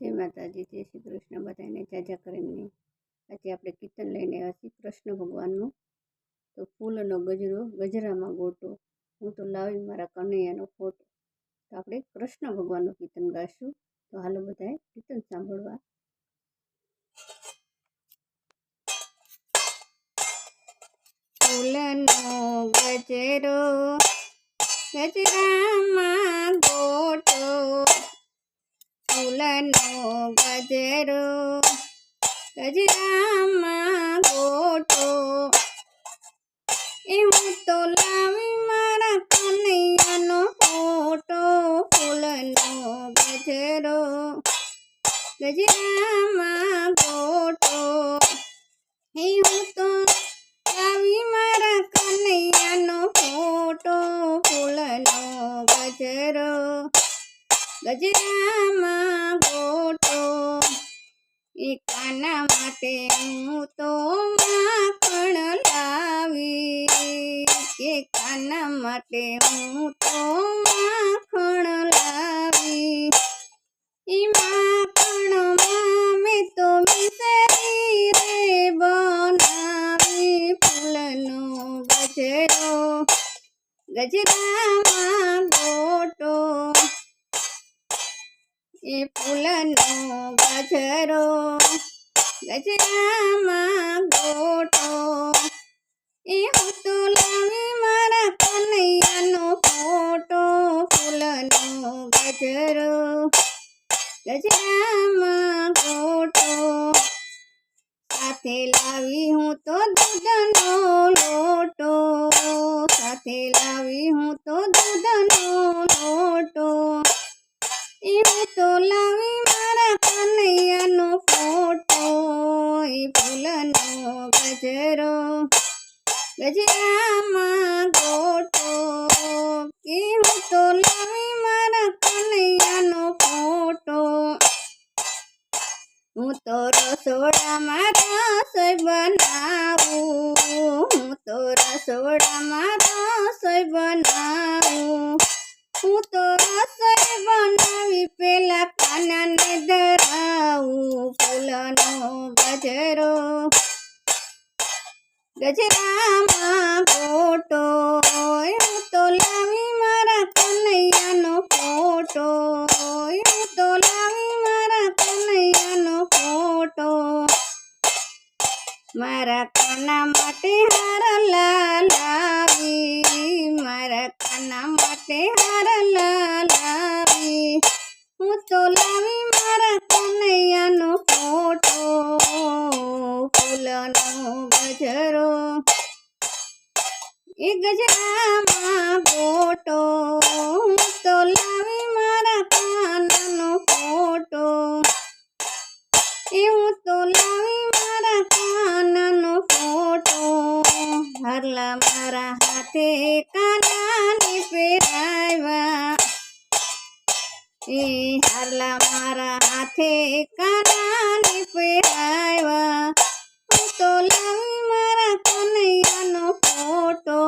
જય માતાજી, જય શ્રી કૃષ્ણ. બધાને જાજા કરીને આજે આપણે કીર્તન લઈને આવ્યા છીએ કૃષ્ણ ભગવાનનું. તો ફૂલનો ગજરો, ગજરામાં ગોટો. હું તો લાવી મારા કનૈયાનો ફોટો. તો આપણે કૃષ્ણ ભગવાનનું કીર્તન ગાશું. તો હાલો બધાએ કીર્તન સાંભળવા. ફૂલનો ગજરો, ગજરામાં ગોટો. ફૂલનો ગજરો ગજરામાં ગોટો. એ હું તો લાવી મારા કનૈયાનો ફોટો, ફૂલનો ગજરો ગજરામાં ગોટો. એ હું તો લાવી મારા કનૈયાનો ફોટો, ફૂલનો ગજરો ગજરામાં ગોટો એ કાના માટે હું તો માખણ લાવી કે કાના માટે હું તો માખણ લાવી ઈ માખણમાં મેં તો મિસરી રે બનાવી ફૂલનો ગજરો. ગજરામાં ગોટો એ ફૂલનો ગજરો ગજરામાં ગોટો એ હું તો લાવી મારા કનૈયાનો ફોટો ફૂલનો ગજરો ગજરામાં ગોટો સાથે લાવી હું તો દૂધનો લોટો. સાથે લાવી હું તો દૂધનો તો લાવી મારા કનૈયાનો ફોટો, એ ફૂલનો ગજરો. ગજરામાં ગોટો કે હું તો લાવી મારા કનૈયાનો ફોટો. હું તો રસોડામાં રસોઈ બનાવું, હું તો રસોડામાં રસોઈ બનાવું. હું તો રસોઈ બનાવી પેલા ગજરામાં લાવી મારા કનૈયાનો ફોટો. હું મારા કનૈયાનો ફોટો. મારા કાના માટે હાર લાવી મારા કાના માટે હાર તો લાવી મારા કનૈયાનો ફોટો, ફૂલનો ગજરો. એ ગજરામાં ફોટો તો લાવી મારા કાનાનો ફોટો. એ હું તો લાવી મારા કાનાનો ફોટો. હરલા મારા હાથે કાનાની એ હારલા મારા હાથે કાનાની પહેરાવ્યા હું તો લાવી મારા કનૈયાનો ફોટો,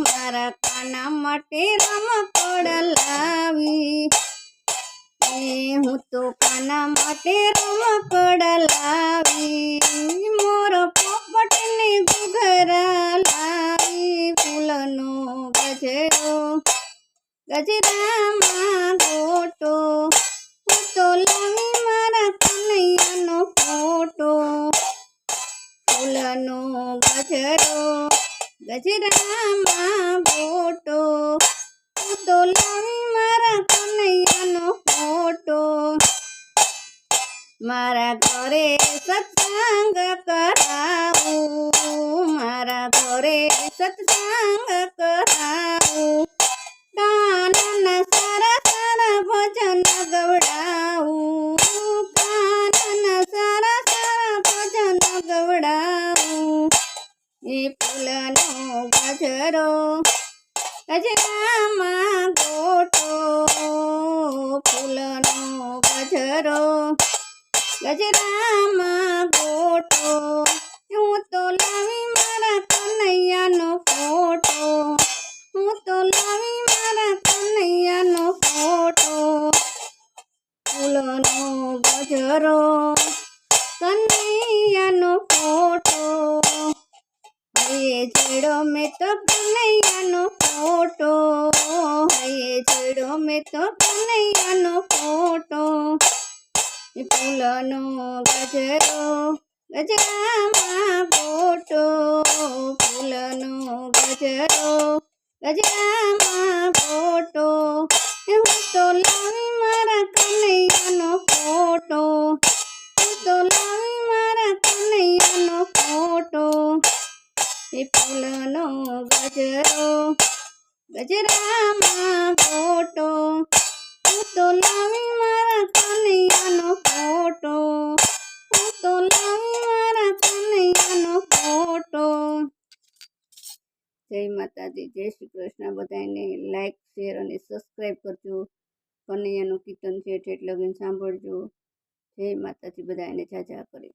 મારા કાના માટે રમકડ લાવી. એ હું તો કાના માટે રમકડ લાવી. મોર પોપટને ઘુઘરા લાવી. ફૂલનો ગજરો ગજરામાં ફૂલનો ગજરો, ગજરામાં ગોટો હું તો લાવી મારા કનૈયાનો ફોટો. મારા ઘરે સત્સંગ કરાવું, મારા ઘરે સત્સંગ કરાવું. કાનના સારા સારા ભજન ગવડાવું, કાનના સારા સારા ભજન ગવડાવું. એ ફૂલનો ગજરો ગજરામાં ગોટો ફૂલનો ગજરો ગજરામાં ગોટો હું તો લાવી મારા કનૈયાનો ફોટો. હું તો લાવી મારા કનૈયાનો ફોટો. ફૂલનો ગજરો કનૈયાનો ફોટો. હૈયે છેડો મેં તો કનૈયાનો ફોટો હૈયે છેડો મેં તો કનૈયાનો ફોટો. ફૂલનો ગજરો, ગજરામાં ફોટો, ફૂલનો ગજરો, ગજરામાં ફોટો. હું તો લાવી મારા કનૈયાનો ફોટો, હું તો લાવી ફૂલનો ગજરો, ગજરામાં ફોટો હું તો લાવી મારા કનૈયાનો ફોટો હું તો લાવી મારા કનૈયાનો ફોટો. જય માતાજી, જય શ્રી કૃષ્ણ. બધાને લાઈક શેર અને સબસ્ક્રાઈબ કરજો. કનૈયાનું કીર્તન છે એટલે લગીન સાંભળજો. જય માતાજી, બધાને જાજા કરે.